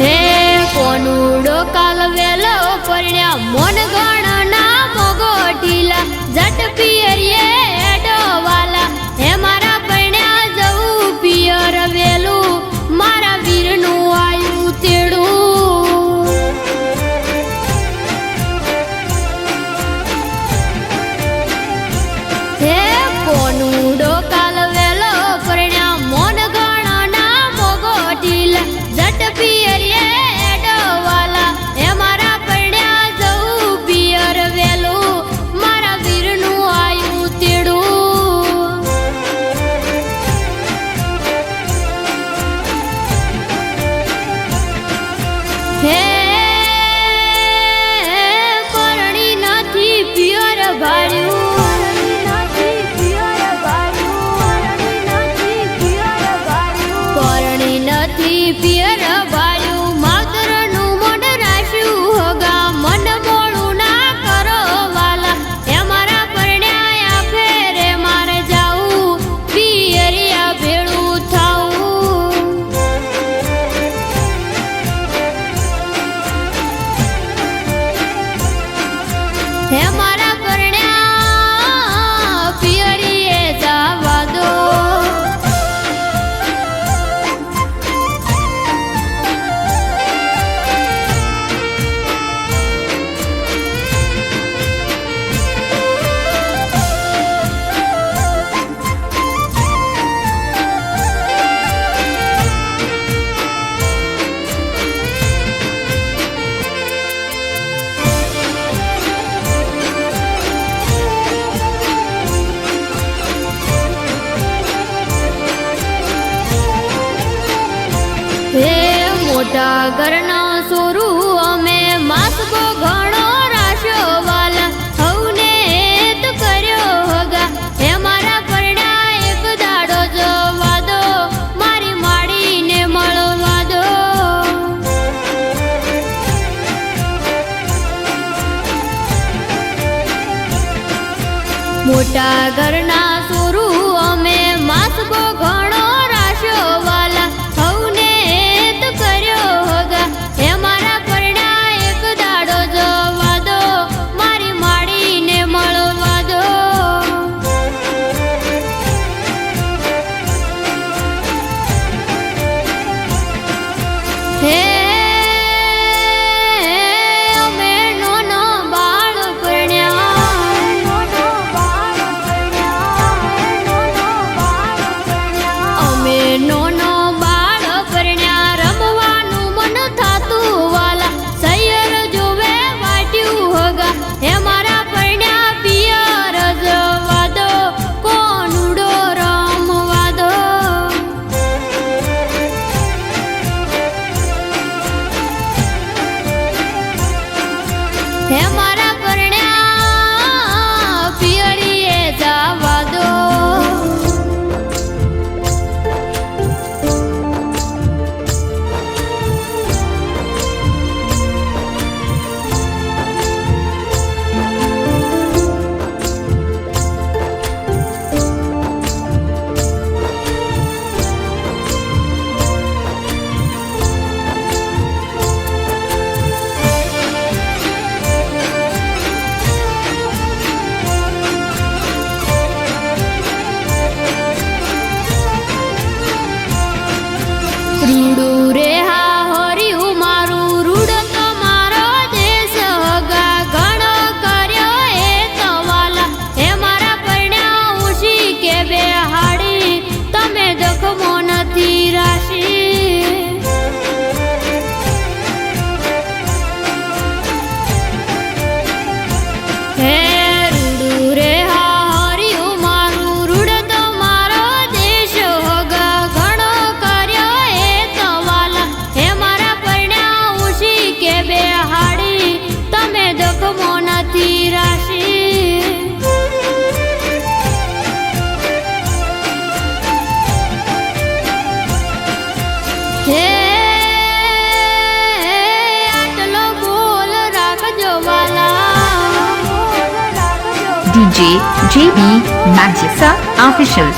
હે કોનું ડોકાલ વેલો પરણ્યા મોન ગણ સાગરનો સોરું, અમે માસકો ઘણો રાશો વાલા હવને કર્યો હગા. હે મારા પરડા એક જો વાદો. મારી માડીને મળો વાદો. મોટા ઘરના સોરું, અમે માસકો ઘણો 嘿。મોનાથી રાશિ હે આટલો બોલ રાખજો વાલા ડીજે જેબી મેજિક્સા ઓફિશિયલ